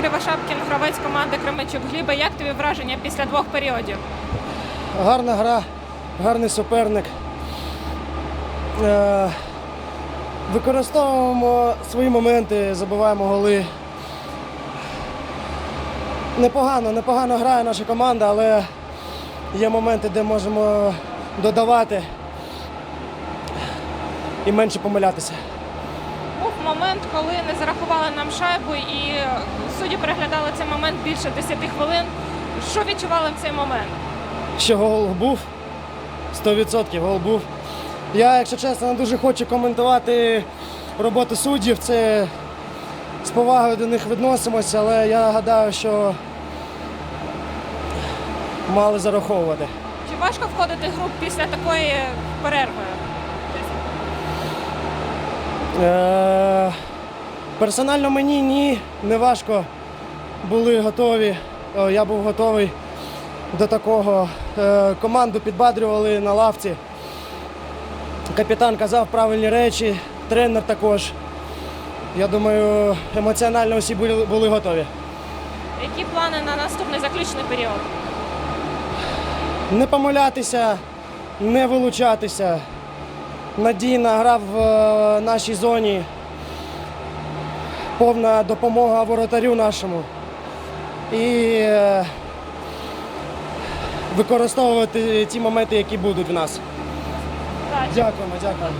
Кривошапкін, гравець команди Кременчук. Глібе, як тобі враження після двох періодів? Гарна гра, гарний суперник. Е, Використовуємо свої моменти, забиваємо голи. Непогано, непогано грає наша команда, але є моменти, де можемо додавати і менше помилятися. Момент, коли не зарахували нам шайбу, і судді переглядали цей момент більше 10 хвилин. Що відчували в цей момент? Що гол був? 100% гол був. Я, якщо чесно, не дуже хочу коментувати роботу суддів. Це з повагою до них відносимося, але я гадаю, що мали зараховувати. Чи важко входити в гру після такої перерви? Е, персонально мені ні, не важко. Були готові. Я був готовий до такого. Е, команду підбадрювали на лавці. Капітан казав правильні речі, тренер також. Я думаю, емоціонально всі були, були готові. Які плани на наступний заключний період? Не помилятися, не вилучатися. Надійна гра в е, нашій зоні. Повна допомога воротарю нашому. І е, використовувати ті моменти, які будуть в нас. Дякуємо, дякуємо.